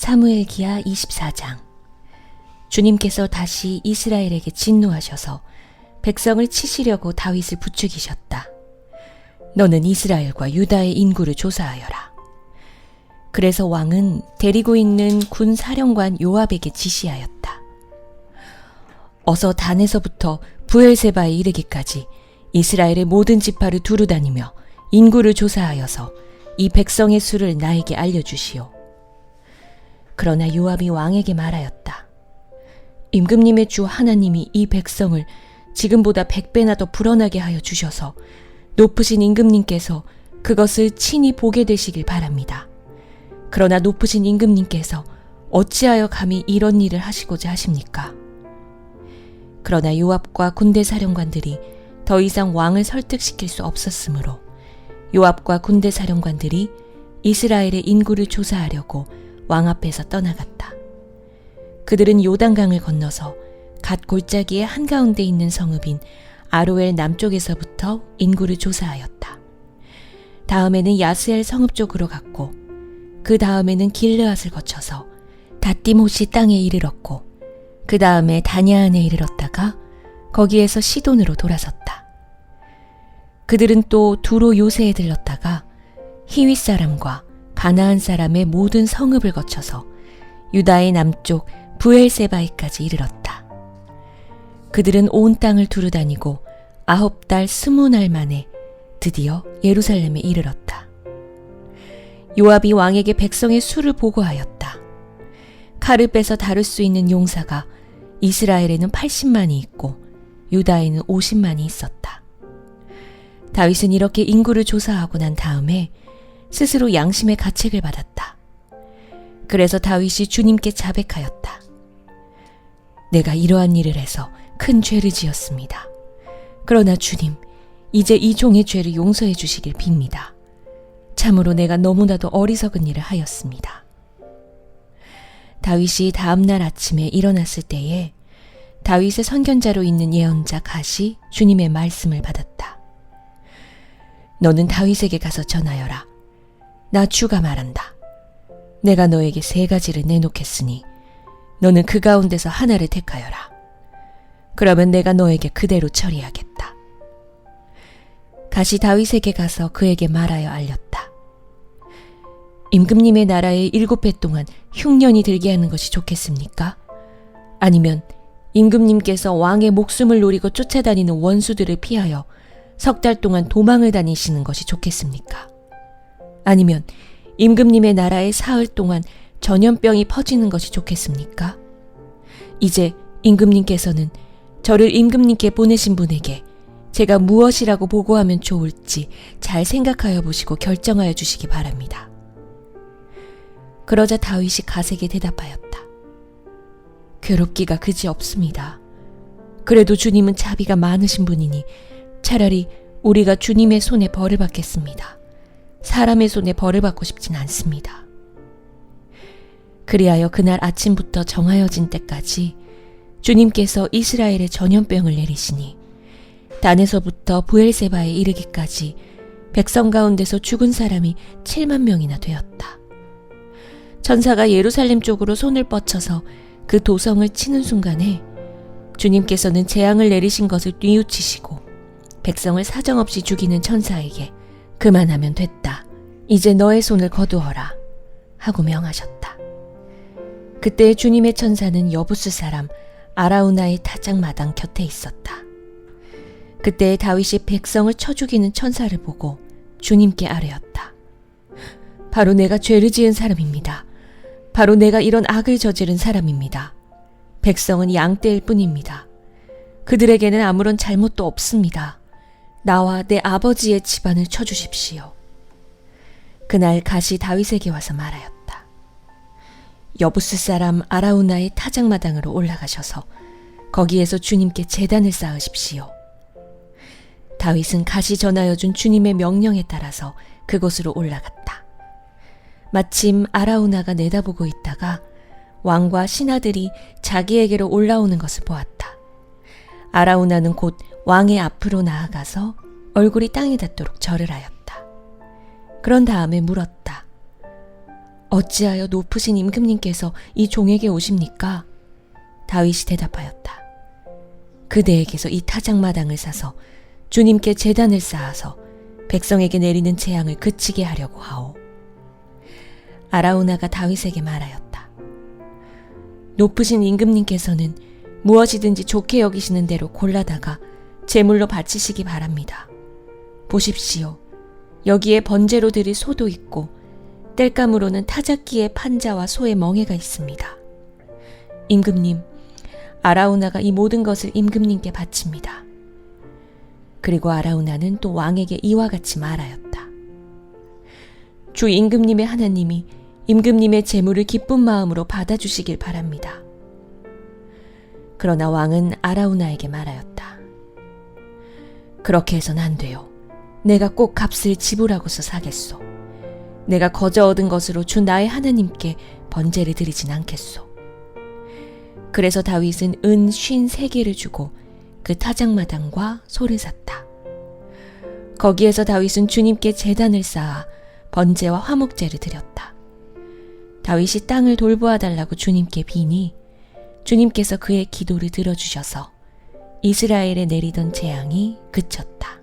사무엘 기하 24장 주님께서 다시 이스라엘에게 진노하셔서 백성을 치시려고 다윗을 부추기셨다. 너는 이스라엘과 유다의 인구를 조사하여라. 그래서 왕은 데리고 있는 군 사령관 요압에게 지시하였다. 어서 단에서부터 부엘세바에 이르기까지 이스라엘의 모든 지파를 두루 다니며 인구를 조사하여서 이 백성의 수를 나에게 알려주시오. 그러나 요압이 왕에게 말하였다. 임금님의 주 하나님이 이 백성을 지금보다 백배나 더 불어나게 하여 주셔서 높으신 임금님께서 그것을 친히 보게 되시길 바랍니다. 그러나 높으신 임금님께서 어찌하여 감히 이런 일을 하시고자 하십니까? 그러나 요압과 군대 사령관들이 더 이상 왕을 설득시킬 수 없었으므로 요압과 군대 사령관들이 이스라엘의 인구를 조사하려고 왕 앞에서 떠나갔다. 그들은 요단강을 건너서 갓 골짜기의 한가운데 있는 성읍인 아로엘 남쪽에서부터 인구를 조사하였다. 다음에는 야스엘 성읍 쪽으로 갔고 그 다음에는 길르앗을 거쳐서 다띠모시 땅에 이르렀고 그 다음에 다냐안에 이르렀다가 거기에서 시돈으로 돌아섰다. 그들은 또 두로 요새에 들렀다가 히윗 사람과 가나안 사람의 모든 성읍을 거쳐서 유다의 남쪽 부엘세바이까지 이르렀다. 그들은 온 땅을 두루 다니고 아홉 달 스무 날 만에 드디어 예루살렘에 이르렀다. 요압이 왕에게 백성의 수를 보고하였다. 칼을 빼서 다룰 수 있는 용사가 이스라엘에는 80만이 있고 유다에는 50만이 있었다. 다윗은 이렇게 인구를 조사하고 난 다음에 스스로 양심의 가책을 받았다. 그래서 다윗이 주님께 자백하였다. 내가 이러한 일을 해서 큰 죄를 지었습니다. 그러나 주님, 이제 이 종의 죄를 용서해 주시길 빕니다. 참으로 내가 너무나도 어리석은 일을 하였습니다. 다윗이 다음날 아침에 일어났을 때에 다윗의 선견자로 있는 예언자 갓이 주님의 말씀을 받았다. 너는 다윗에게 가서 전하여라. 나 주가 말한다. 내가 너에게 세 가지를 내놓겠으니 너는 그 가운데서 하나를 택하여라. 그러면 내가 너에게 그대로 처리하겠다. 가시 다윗에게 가서 그에게 말하여 알렸다. 임금님의 나라에 일곱 해 동안 흉년이 들게 하는 것이 좋겠습니까? 아니면 임금님께서 왕의 목숨을 노리고 쫓아다니는 원수들을 피하여 석 달 동안 도망을 다니시는 것이 좋겠습니까? 아니면 임금님의 나라에 사흘 동안 전염병이 퍼지는 것이 좋겠습니까? 이제 임금님께서는 저를 임금님께 보내신 분에게 제가 무엇이라고 보고하면 좋을지 잘 생각하여 보시고 결정하여 주시기 바랍니다. 그러자 다윗이 가세게 대답하였다. 괴롭기가 그지 없습니다. 그래도 주님은 자비가 많으신 분이니 차라리 우리가 주님의 손에 벌을 받겠습니다. 사람의 손에 벌을 받고 싶진 않습니다. 그리하여 그날 아침부터 정하여진 때까지 주님께서 이스라엘의 전염병을 내리시니 단에서부터 부엘세바에 이르기까지 백성 가운데서 죽은 사람이 7만 명이나 되었다. 천사가 예루살렘 쪽으로 손을 뻗쳐서 그 도성을 치는 순간에 주님께서는 재앙을 내리신 것을 뉘우치시고 백성을 사정없이 죽이는 천사에게 그만하면 됐다. 이제 너의 손을 거두어라. 하고 명하셨다. 그때 주님의 천사는 여부스 사람 아라우나의 타작마당 곁에 있었다. 그때 다윗이 백성을 쳐 죽이는 천사를 보고 주님께 아뢰었다. 바로 내가 죄를 지은 사람입니다. 바로 내가 이런 악을 저지른 사람입니다. 백성은 양떼일 뿐입니다. 그들에게는 아무런 잘못도 없습니다. 나와 내 아버지의 집안을 쳐주십시오. 그날 가시 다윗에게 와서 말하였다. 여부스 사람 아라우나의 타작마당으로 올라가셔서 거기에서 주님께 재단을 쌓으십시오. 다윗은 가시 전하여 준 주님의 명령에 따라서 그곳으로 올라갔다. 마침 아라우나가 내다보고 있다가 왕과 신하들이 자기에게로 올라오는 것을 보았다. 아라우나는 곧 왕의 앞으로 나아가서 얼굴이 땅에 닿도록 절을 하였다. 그런 다음에 물었다. 어찌하여 높으신 임금님께서 이 종에게 오십니까? 다윗이 대답하였다. 그대에게서 이 타작마당을 사서 주님께 재단을 쌓아서 백성에게 내리는 재앙을 그치게 하려고 하오. 아라우나가 다윗에게 말하였다. 높으신 임금님께서는 무엇이든지 좋게 여기시는 대로 골라다가 제물로 바치시기 바랍니다. 보십시오. 여기에 번제로 드릴 소도 있고 땔감으로는 타작기의 판자와 소의 멍에가 있습니다. 임금님, 아라우나가 이 모든 것을 임금님께 바칩니다. 그리고 아라우나는 또 왕에게 이와 같이 말하였다. 주 임금님의 하나님이 임금님의 재물을 기쁜 마음으로 받아주시길 바랍니다. 그러나 왕은 아라우나에게 말하였다. 그렇게 해서는 안 돼요. 내가 꼭 값을 지불하고서 사겠소. 내가 거저 얻은 것으로 주 나의 하나님께 번제를 드리진 않겠소. 그래서 다윗은 은 쉰 세 개를 주고 그 타작마당과 소를 샀다. 거기에서 다윗은 주님께 재단을 쌓아 번제와 화목제를 드렸다. 다윗이 땅을 돌보아 달라고 주님께 비니 주님께서 그의 기도를 들어주셔서 이스라엘에 내리던 재앙이 그쳤다.